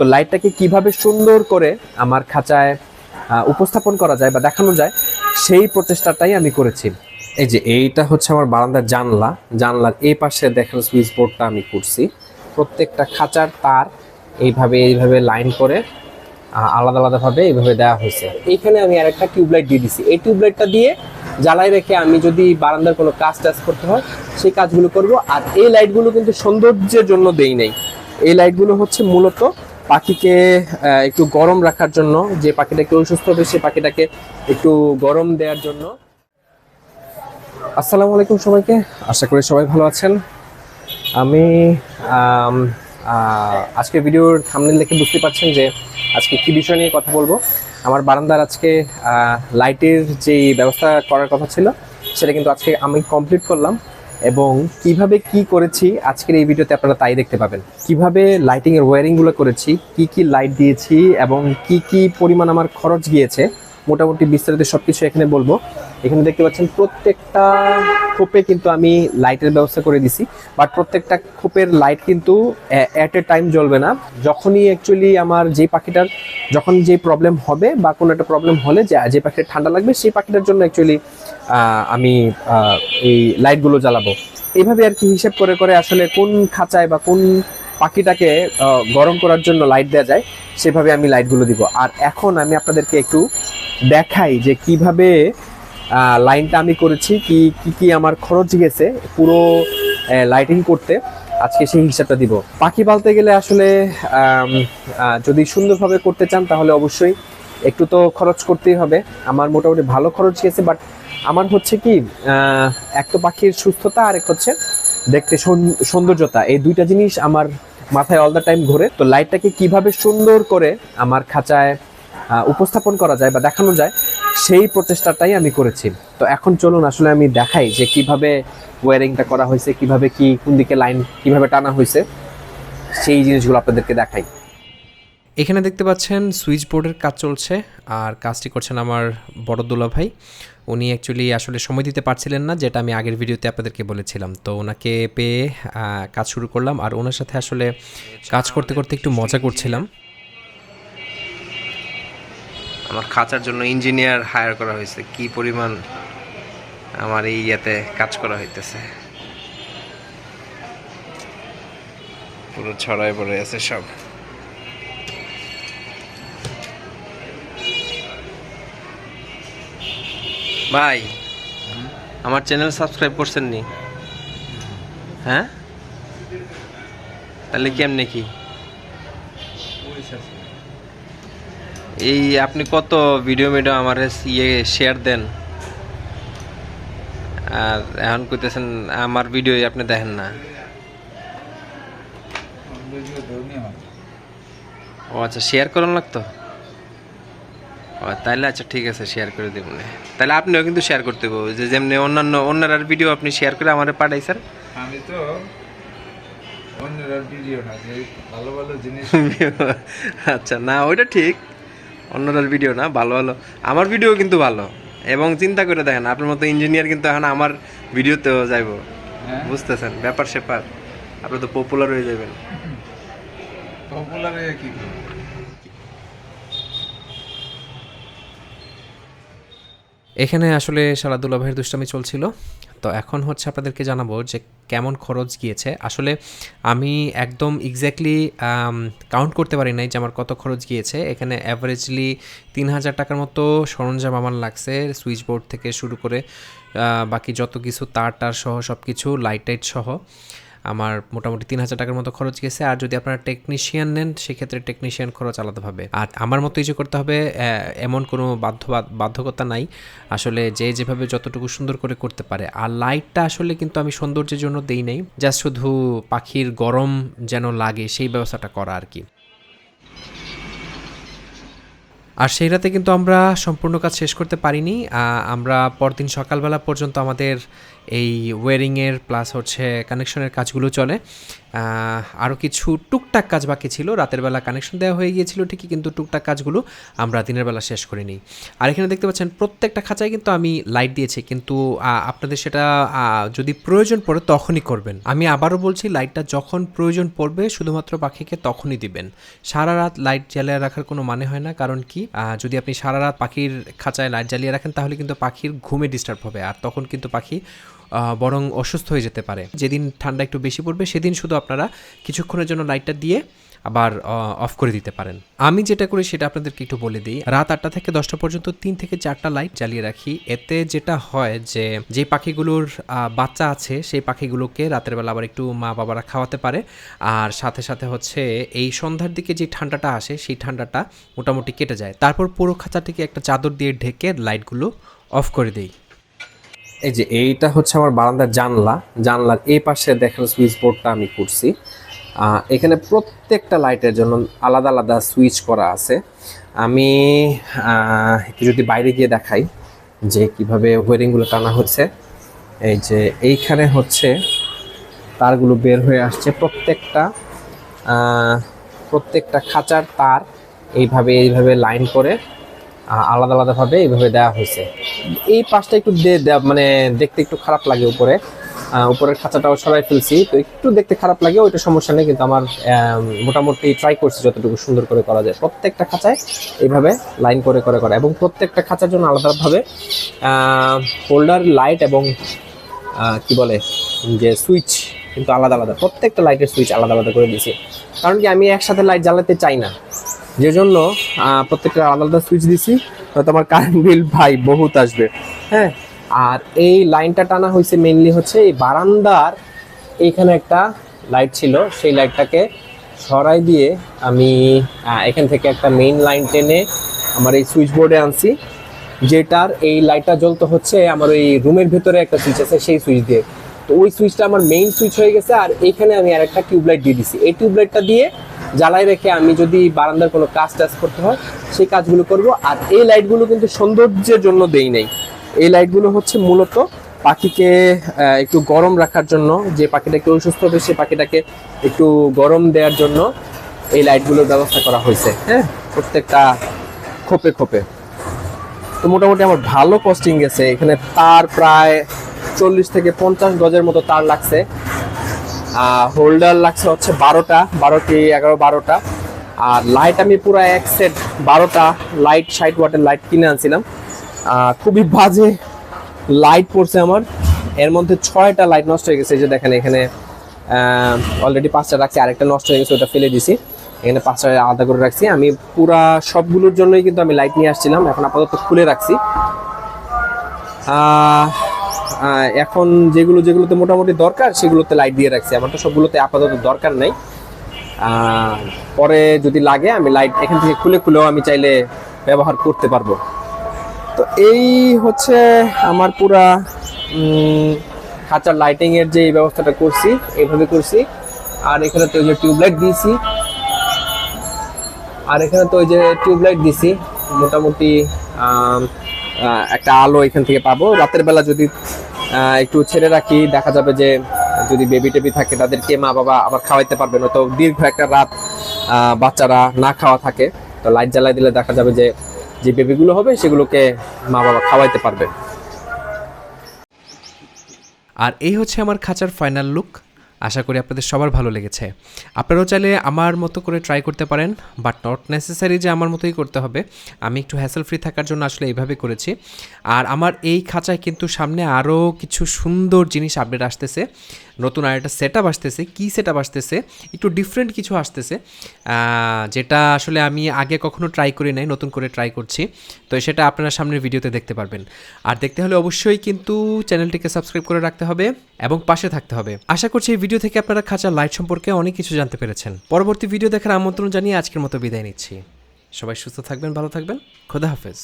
তো লাইটটাকে কীভাবে সুন্দর করে আমার খাঁচায় উপস্থাপন করা যায় বা দেখানো যায় সেই প্রচেষ্টাটাই আমি করেছি। এই যে এইটা হচ্ছে আমার বারান্দার জানলা। জানলার এই পাশে দেখেন সুইচ বোর্ডটা আমি করছি প্রত্যেকটা খাঁচার তার এইভাবে এইভাবে লাইন করে আলাদা আলাদাভাবে এইভাবে দেওয়া হয়েছে। এইখানে আমি আরেকটা টিউবলাইট দিয়ে দিছি। এই টিউবলাইটটা দিয়ে জ্বালাই রেখে আমি যদি বারান্দার কোনো কাজ টাজ করতে হয় সেই কাজগুলো করব। আর এই লাইটগুলো কিন্তু সৌন্দর্যের জন্য দেই নাই। এই লাইটগুলো হচ্ছে মূলত পাখিকে একটু গরম রাখার জন্য, যে পাখিটা একটু অসুস্থ হবে সেই পাখিটাকে একটু গরম দেওয়ার জন্য। আসসালামু আলাইকুম সবাইকে, আশা করি সবাই ভালো আছেন। আমি আজকে ভিডিওর থামনেল দেখে বুঝতে পারছেন যে আজকে কি বিষয় নিয়ে কথা বলব। আমার বারান্দার আজকে লাইটের যে ব্যবস্থা করার কথা ছিল, সেটা কিন্তু আজকে আমি কমপ্লিট করলাম। এবং কীভাবে কি করেছি আজকের এই ভিডিওতে আপনারা তাই দেখতে পাবেন। কীভাবে লাইটিং এর ওয়্যারিংগুলো করেছি, কি কি লাইট দিয়েছি এবং কি কি পরিমাণ আমার খরচ গিয়েছে, মোটামুটি বিস্তারিত সবকিছু এখানে বলব। এখানে দেখতে পাচ্ছেন প্রত্যেকটা খোপে কিন্তু আমি লাইটের ব্যবস্থা করে দিছি বাট প্রত্যেকটা খোপের লাইট কিন্তু অ্যাট এ টাইম জ্বলবে না। যখনই অ্যাকচুয়ালি আমার যে পাখিটার, যখন যে প্রবলেম হবে বা কোনো একটা প্রবলেম হলে যে পাখিটা ঠান্ডা লাগবে, সেই পাখিটার জন্য অ্যাকচুয়ালি আমি এই লাইটগুলো জ্বালাবো। এইভাবে আর কি হিসেব করে করে আসলে কোন খাঁচায় বা কোন পাখিটাকে গরম করার জন্য লাইট দেওয়া যায়, সেভাবে আমি লাইটগুলো দিব। আর এখন আমি আপনাদেরকে একটু দেখাই যে কীভাবে লাইনটা আমি করেছি কি কি কি আমার খরচ গেছে পুরো লাইটিং করতে। আজকে সেই হিসাবটা দিব। পাখি পালতে গেলে আসলে যদি সুন্দরভাবে করতে চান তাহলে অবশ্যই একটু তো খরচ করতেই হবে। আমার মোটামুটি ভালো খরচ গেছে বাট আমার হচ্ছে কি এক তো পাখির সুস্থতা আর এক হচ্ছে দেখতে সৌন্দর্যতা। এই দুইটা জিনিস আমার মাথায় অল দ্য টাইম ঘোরে। তো লাইটটাকে কীভাবে সুন্দর করে আমার খাঁচায় উপস্থাপন করা যায় বা দেখানো যায় সেই প্রচেষ্টাটাই আমি করেছি। তো এখন চলুন আসলে আমি দেখাই যে কীভাবে ওয়ারিংটা করা হয়েছে, কীভাবে কি, কোন দিকে লাইন কীভাবে টানা হয়েছে, সেই জিনিসগুলো আপনাদেরকে দেখাই। এখানে দেখতে পাচ্ছেন সুইচ বোর্ডের কাজ চলছে, আর কাজটি করছেন আমার বড় দুলা ভাই। উনি অ্যাকচুয়ালি আসলে সময় দিতে পারছিলেন না, যেটা আমি আগের ভিডিওতে আপনাদেরকে বলেছিলাম। তো ওনাকে পেয়ে কাজ শুরু করলাম, আর ওনার সাথে আসলে কাজ করতে করতে একটু মজা করছিলাম। আমার খাঁচার জন্য ইঞ্জিনিয়ার হায়ার করা হয়েছে। কি পরিমাণ আমার এই ইয়েতে কাজ করা হইতেছে? পুরো ছড়ায় পড়ে আছে সব। ভাই, আমার চ্যানেল সাবস্ক্রাইব করছেন নি হ্যাঁ? তাহলে কেমনে কি? এই আপনি কত ভিডিও মিডিও আমার ইয়ে শেয়ার দেন? আর এখন কইতেছেন আমার ভিডিও আপনি দেখেন না। ও আচ্ছা শেয়ার করুন লাগতো? ও তাইলে আচ্ছা ঠিক আছে শেয়ার করে দেব না। তাহলে আপনিও কিন্তু শেয়ার করতে হবে যে যেমনি অন্যান্য অন্যার ভিডিও আপনি শেয়ার করে আমারে পাঠাই স্যার আমি তো অন্যের ভিডিও না যে ভালো ভালো জিনিস আচ্ছা না ওইটা ঠিক। অন্যরার ভিডিও না ভালো ভালো আমার ভিডিও কিন্তু ভালো। এবং চিন্তা করে দেখেন আপনার মতো ইঞ্জিনিয়ার কিন্তু এখন আমার ভিডিওতেও যাইব। হ্যাঁ। বুঝতেছেন? ব্যাপার স্যাপার। আপনি তো পপুলার হয়ে যাবেন। পপুলার কি এখানে আসলে সারাদুল্লা ভাইয়ের দুষ্টামি চলছিল। তো এখন হচ্ছে আপনাদেরকে জানাব যে কেমন খরচ গিয়েছে। আসলে আমি একদম এক্স্যাক্টলি কাউন্ট করতে পারি নাই যে আমার কত খরচ গিয়েছে। এখানে অ্যাভারেজলি তিন হাজার টাকার মতো সরঞ্জাম আমার লাগছে সুইচ বোর্ড থেকে শুরু করে বাকি যত কিছু তার টার সহ সব কিছু লাইট টাইট সহ। আমার মোটামুটি তিন হাজার টাকার মতো খরচ গেছে। আর যদি আপনারা টেকনিশিয়ান নেন, সেক্ষেত্রে টেকনিশিয়ান খরচ আলাদাভাবে আর আমার মতো যে করতে হবে এমন কোনো বাধ্য, বাধ্যকতা নাই। আসলে যে যেভাবে যতটুকু সুন্দর করে করতে পারে। আর লাইটটা আসলে কিন্তু আমি সৌন্দর্যের জন্য দেই নাই। জাস্ট শুধু পাখির গরম যেন লাগে, সেই ব্যবস্থাটা করা আর কি। আর সেই রাতে কিন্তু আমরা সম্পূর্ণ কাজ শেষ করতে পারিনি। আমরা পরদিন সকালবেলা পর্যন্ত আমাদের এই ওয়ারিংয়ের প্লাস হচ্ছে কানেকশনের কাজগুলো চলে। আরও কিছু টুকটাক কাজ বাকি ছিল। রাতের বেলা কানেকশন দেওয়া হয়ে গিয়েছিল ঠিকই, কিন্তু টুকটাক কাজগুলো আমরা দিনের বেলা শেষ করে নিই। আর এখানে দেখতে পাচ্ছেন, প্রত্যেকটা খাঁচায় কিন্তু আমি লাইট দিয়েছি, কিন্তু আপনাদের সেটা যদি প্রয়োজন পড়ে তখনই করবেন। আমি আবারও বলছি লাইটটা যখন প্রয়োজন পড়বে, শুধুমাত্র পাখিকে তখনই দিবেন। সারা রাত লাইট জ্বালিয়ে রাখার কোনো মানে হয় না, কারণ কি যদি আপনি সারা রাত পাখির খাঁচায় লাইট জ্বালিয়ে রাখেন, তাহলে কিন্তু পাখির ঘুমে ডিস্টার্ব হবে। আর তখন কিন্তু পাখি বরং অসুস্থ হয়ে যেতে পারে। যেদিন ঠান্ডা একটু বেশি পড়বে, সেদিন শুধু আপনারা কিছুক্ষণের জন্য লাইটটা দিয়ে আবার অফ করে দিতে পারেন। আমি যেটা করি সেটা আপনাদেরকে একটু বলে দিই। রাত আটটা থেকে দশটা পর্যন্ত তিন থেকে চারটা লাইট জ্বালিয়ে রাখি। এতে যেটা হয় যে যে পাখিগুলোর বাচ্চা আছে, সেই পাখিগুলোকে রাতের বেলা আবার একটু মা বাবারা খাওয়াতে পারে। আর সাথে সাথে হচ্ছে এই সন্ধ্যার দিকে যে ঠান্ডাটা আসে, সেই ঠান্ডাটা মোটামুটি কেটে যায়। তারপর পুরো খাঁচাটিকে একটা চাদর দিয়ে ঢেকে লাইটগুলো অফ করে দিই। এই যে এইটা হচ্ছে আমার বারান্দার জানলা। জানলার এই পাশে দেখেন সুইচ বোর্ডটা আমি করছি এখানে প্রত্যেকটা লাইটের জন্য আলাদা আলাদা সুইচ করা আছে। আমি যদি বাইরে গিয়ে দেখাই যে কীভাবে ওয়ারিংগুলো টানা হচ্ছে। এই যে এইখানে হচ্ছে তারগুলো বের হয়ে আসছে প্রত্যেকটা প্রত্যেকটা খাঁচার তার এইভাবে এইভাবে লাইন করে আলাদা আলাদাভাবে এইভাবে দেওয়া হয়েছে। এই পাশটা একটু মানে দেখতে একটু খারাপ লাগে উপরে। উপরের খাঁচাটাও সরাই ফেলছি। তো একটু দেখতে খারাপ লাগে, ওইটা সমস্যা নেই, কিন্তু আমার মোটামুটি ট্রাই করছি যতটুকু সুন্দর করে করা যায়। প্রত্যেকটা খাঁচায় এইভাবে লাইন করে করে, করা এবং প্রত্যেকটা খাঁচার জন্য আলাদাভাবে হোল্ডার লাইট এবং কি বলে, যে সুইচ কিন্তু আলাদা আলাদা। প্রত্যেকটা লাইটের সুইচ আলাদা আলাদা করে দিয়েছি। কারণ কি আমি একসাথে লাইট জ্বালাতে চাই না। যে জন্য প্রত্যেকটা আলাদা আলাদা সুইচ দিছি, হয়তো আমার কারেন্ট বিল ভাই বহুত আসবে হ্যাঁ? আর এই লাইনটা টানা হয়েছে মেইনলি হচ্ছে এই বারান্দার এইখানে একটা লাইট ছিল, সেই লাইটটাকে সরাই দিয়ে আমি এখান থেকে একটা মেইন লাইন টেনে আমার এই সুইচ বোর্ডে আনছি, যেটার এই লাইটটা জ্বলতে হচ্ছে আমার ওই রুমের ভেতরে একটা সুইচ আছে, সেই সুইচ দিয়ে। তো ওই সুইচটা আমার মেইন সুইচ হয়ে গেছে, আর এইখানে আমি আর একটা টিউবলাইট দিয়ে দিছি। এই টিউবলাইটটা দিয়ে জ্বালাই রেখে আমি যদি বারান্দার কোনো কাজ টাজ করতে হয়, সেই কাজগুলো করব। আর এই লাইটগুলো কিন্তু সৌন্দর্যের জন্য দেই নাই। এই লাইটগুলো হচ্ছে মূলত পাখিকে একটু গরম রাখার জন্য। যে পাখিটাকে অসুস্থ হবে, সে পাখিটাকে একটু গরম দেওয়ার জন্য এই লাইটগুলোর ব্যবস্থা করা হয়েছে হ্যাঁ? প্রত্যেকটা খোপে খোপে। তো মোটামুটি আমার ভালো কস্টিং গেছে। এখানে তার প্রায় চল্লিশ থেকে পঞ্চাশ গজের মতো তার লাগছে। হোল্ডার লাগছে হচ্ছে বারোটা, বারোটি, এগারো, বারোটা। আর লাইট আমি পুরো এক সেট বারোটা লাইট ষাট ওয়াটের লাইট কিনে আনছিলাম। খুবই বাজে লাইট পড়ছে আমার। এর মধ্যে ছয়টা লাইট নষ্ট হয়ে গেছে যে দেখেন এখানে অলরেডি পাঁচটা রাখছি, আরেকটা নষ্ট হয়ে গেছে, ওটা ফেলে দিছি। এখানে পাঁচটা আলাদা করে রাখছি। আমি পুরা সবগুলোর জন্যই কিন্তু আমি লাইট নিয়ে আসছিলাম। এখন আপাতত খুলে রাখছি। এখন যেগুলো যেগুলোতে মোটামুটি দরকার, সেগুলোতে লাইট দিয়ে রাখছি। আমার তো সবগুলোতে আপাতত দরকার নেই। পরে যদি লাগে, আমি লাইট এখান থেকে খুলে খুলেও আমি চাইলে ব্যবহার করতে পারব। তো এই হচ্ছে আমার পুরা খাঁচার লাইটিং এর যে ব্যবস্থাটা করছি এইভাবে করছি। আর এখানে তো ওই যে টিউবলাইট দিয়েছি। আর এখানে তো ওই যে টিউবলাইট দিছি মোটামুটি একটা আলো এখান থেকে পাবো। রাতের বেলা যদি একটু ছেড়ে রাখি। দেখা যাবে যে যদি বেবি টেবি থাকে, তাদেরকে মা বাবা আবার খাওয়াইতে পারবে না। তো দীর্ঘ একটা রাত বাচ্চারা না খাওয়া থাকে। তো লাইট জ্বালাই দিলে দেখা যাবে যে যে বেবিগুলো হবে, সেগুলোকে মা বাবা খাওয়াইতে পারবে। আর এই হচ্ছে আমার খাঁচার ফাইনাল লুক আশা করি আপনাদের সবার ভালো লেগেছে। আপনারাও চাইলে আমার মতো করে ট্রাই করতে পারেন বাট নট নেসেসারি যে আমার মতোই করতে হবে। আমি একটু হ্যাসেল ফ্রি থাকার জন্য আসলে এইভাবে করেছি। আর আমার এই খাঁচায় কিন্তু সামনে আরও কিছু সুন্দর জিনিস আপডেট আসতেছে। নতুন আর একটা সেট আপ আসতেছে। কী সেট আপ আসতেছে? একটু ডিফারেন্ট কিছু আসতেছে। যেটা আসলে আমি আগে কখনো ট্রাই করি নাই, নতুন করে ট্রাই করছি। তো সেটা আপনারা সামনের ভিডিওতে দেখতে পারবেন। আর দেখতে হলে অবশ্যই কিন্তু চ্যানেলটিকে সাবস্ক্রাইব করে রাখতে হবে এবং পাশে থাকতে হবে। আশা করছি এই ভিডিও থেকে আপনারা খাঁচা লাইট সম্পর্কে অনেক কিছু জানতে পেরেছেন। পরবর্তী ভিডিও দেখার আমন্ত্রণ জানিয়ে আজকের মতো বিদায় নিচ্ছি। সবাই সুস্থ থাকবেন, ভালো থাকবেন। খোদা হাফেজ।